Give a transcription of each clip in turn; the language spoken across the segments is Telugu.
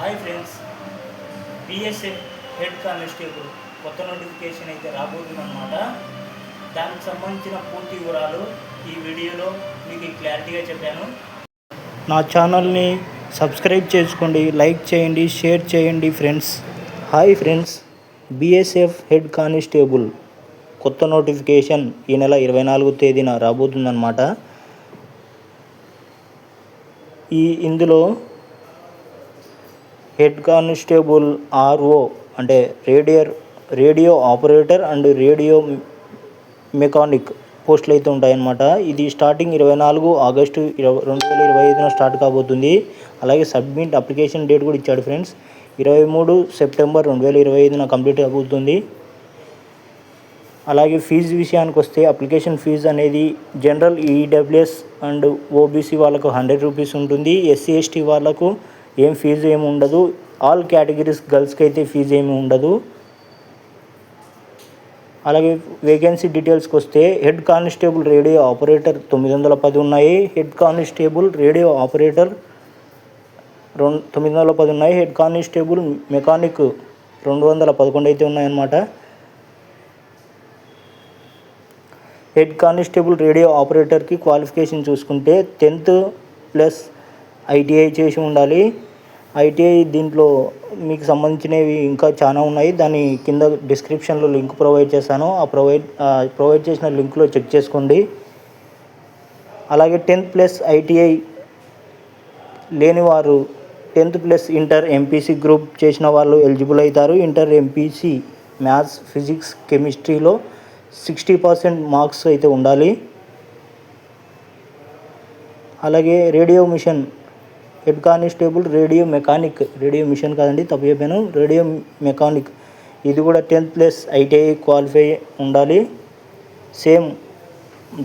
Hi friends. BSF head constable. కొత్త నోటిఫికేషన్ అయితే రాబోతుందన్నమాట. దానికి సంబంధించిన పూర్తి వివరాలు ఈ వీడియోలో మీకు క్లారిటీగా చెప్పాను. నా ఛానల్ని సబ్స్క్రైబ్ చేసుకోండి లైక్ చేయండి షేర్ చేయండి friends. Hi friends. BSF head constable. కొత్త నోటిఫికేషన్ ఈ నెల ఇరవై నాలుగు తేదీన రాబోతుందన్నమాట. ఈ ఇందులో హెడ్ కానిస్టేబుల్ ఆర్ఓ అంటే రేడియర్ radio operator and radio mechanic పోస్టులు అయితే ఉంటాయన్నమాట. ఇది స్టార్టింగ్ ఇరవై నాలుగు ఆగస్టు ఇరవై రెండు వేల ఇరవై ఐదున స్టార్ట్ కాబోతుంది. అలాగే సబ్మిట్ అప్లికేషన్ డేట్ కూడా ఇచ్చాడు ఫ్రెండ్స్. ఇరవై మూడు సెప్టెంబర్ రెండు వేల ఇరవై ఐదున కంప్లీట్ అవుతుంది అలాగే ఫీజు విషయానికి వస్తే అప్లికేషన్ ఫీజు అనేది జనరల్ ఈడబ్ల్యూఎస్ అండ్ ఓబీసీ వాళ్ళకు హండ్రెడ్ రూపీస్ ఉంటుంది. ఎస్సీ ఎస్టీ వాళ్ళకు ఏం ఫీజు ఏమి ఉండదు. ఆల్ కేటగిరీస్ గర్ల్స్కి అయితే ఫీజు ఏమి ఉండదు. అలాగే వేకెన్సీ డీటెయిల్స్కి వస్తే హెడ్ కానిస్టేబుల్ రేడియో ఆపరేటర్ తొమ్మిది వందల పది ఉన్నాయి. హెడ్ కానిస్టేబుల్ రేడియో ఆపరేటర్ రెండు తొమ్మిది వందల పది ఉన్నాయి. హెడ్ కానిస్టేబుల్ మెకానిక్ రెండు వందల పదకొండు అయితే ఉన్నాయన్నమాట. హెడ్ కానిస్టేబుల్ రేడియో ఆపరేటర్కి క్వాలిఫికేషన్ చూసుకుంటే టెన్త్ ప్లస్ ఐటీఐ చేసి ఉండాలి. ఐటీఐ దీంట్లో మీకు సంబంధించినవి ఇంకా చాలా ఉన్నాయి. దాని కింద డిస్క్రిప్షన్లో లింక్ ప్రొవైడ్ చేశాను. ఆ ప్రొవైడ్ ప్రొవైడ్ చేసిన లింక్లో చెక్ చేసుకోండి. అలాగే టెన్త్ ప్లస్ ఐటీఐ లేని వారు tenth plus inter MPC group చేసిన వాళ్ళు ఎలిజిబుల్ అవుతారు. ఇంటర్ ఎంపీసీ మ్యాథ్స్ ఫిజిక్స్ కెమిస్ట్రీలో సిక్స్టీ పర్సెంట్ మార్క్స్ అయితే ఉండాలి. అలాగే radio mission head constable radio mechanic radio mission కాదండి తప్పు చెప్పాను. రేడియో మెకానిక్ ఇది కూడా టెన్త్ ప్లస్ ఐటీఐ క్వాలిఫై ఉండాలి. సేమ్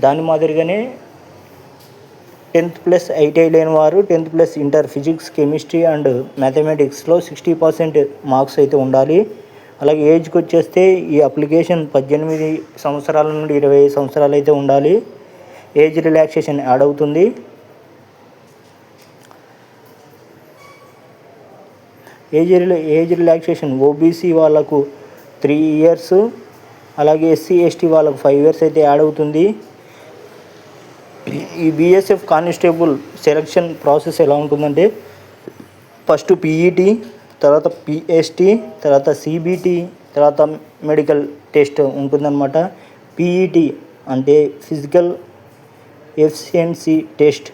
దాని మాదిరిగానే టెన్త్ ప్లస్ ఐటీఐ లేని వారు tenth plus inter physics chemistry and మ్యాథమెటిక్స్లో sixty percent marks అయితే ఉండాలి. అలాగే ఏజ్కి వచ్చేస్తే ఈ అప్లికేషన్ పద్దెనిమిది సంవత్సరాల నుండి ఇరవై ఐదు సంవత్సరాలు అయితే ఉండాలి. ఏజ్ రిలాక్సేషన్ యాడ్ అవుతుంది. ఏజ్ ఏజ్ రిలాక్సేషన్ ఓబీసీ వాళ్ళకు త్రీ ఇయర్స్ అలాగే ఎస్సీ ఎస్టీ వాళ్ళకు ఫైవ్ ఇయర్స్ అయితే యాడ్ అవుతుంది. ఈ బీఎస్ఎఫ్ కానిస్టేబుల్ సెలక్షన్ ప్రాసెస్ ఎలా ఉంటుందంటే ఫస్ట్ పీఈటీ తర్వాత పిఎస్టీ తర్వాత సిబిటీ తర్వాత మెడికల్ టెస్ట్ ఉంటుందన్నమాట. పీఈటీ అంటే ఫిజికల్ ఎఫిషియన్సీ టెస్ట్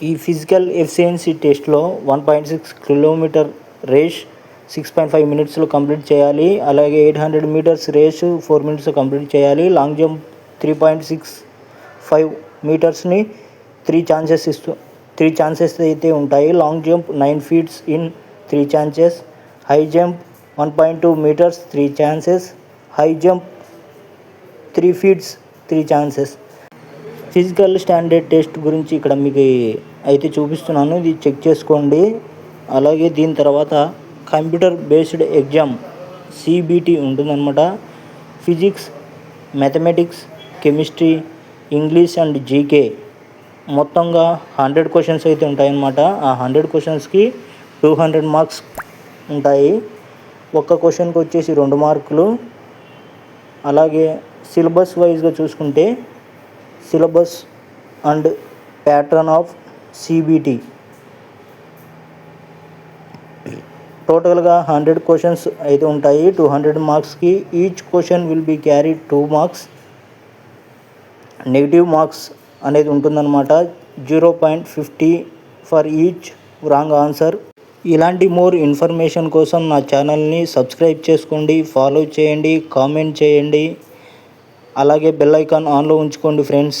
ఈ ఫిజికల్ ఎఫిషియన్సీ టెస్ట్లో one point six kilometer race six point five మినిట్స్లో కంప్లీట్ చేయాలి. అలాగే eight hundred meters race four మినిట్స్లో కంప్లీట్ చేయాలి. Long jump three point six five మీటర్స్ని three chances ఇస్తూ త్రీ ఛాన్సెస్ అయితే ఉంటాయి. Long jump nine feets in three chances. High jump one point two metres three chances. High jump three feets three chances. Physical standard test గురించి ఇక్కడ మీకు అయితే చూపిస్తున్నాను. ఇది చెక్ చేసుకోండి. అలాగే దీని తర్వాత కంప్యూటర్ బేస్డ్ ఎగ్జామ్ సిబిటి ఉంటుందన్నమాట. Physics mathematics chemistry English and GK మొత్తంగా హండ్రెడ్ క్వశ్చన్స్ అయితే ఉంటాయన్నమాట. ఆ హండ్రెడ్ క్వశ్చన్స్కి టూ హండ్రెడ్ మార్క్స్ ఉంటాయి. ఒక్క క్వశ్చన్కి వచ్చేసి రెండు మార్కులు. అలాగే సిలబస్ వైజ్గా చూసుకుంటే syllabus and pattern of CBT టోటల్గా హండ్రెడ్ క్వశ్చన్స్ అయితే ఉంటాయి. టూ హండ్రెడ్ మార్క్స్కి each question will be carry two marks. Negative marks అనేది ఉంటుందన్నమాట. Zero point fifty for each wrong answer. ఇలాంటి మోర్ ఇన్ఫర్మేషన్ కోసం నా ఛానల్ని సబ్స్క్రైబ్ చేసుకోండి ఫాలో చేయండి కామెంట్ చేయండి. అలాగే బెల్ ఐకాన్ ఆన్లో ఉంచుకోండి ఫ్రెండ్స్.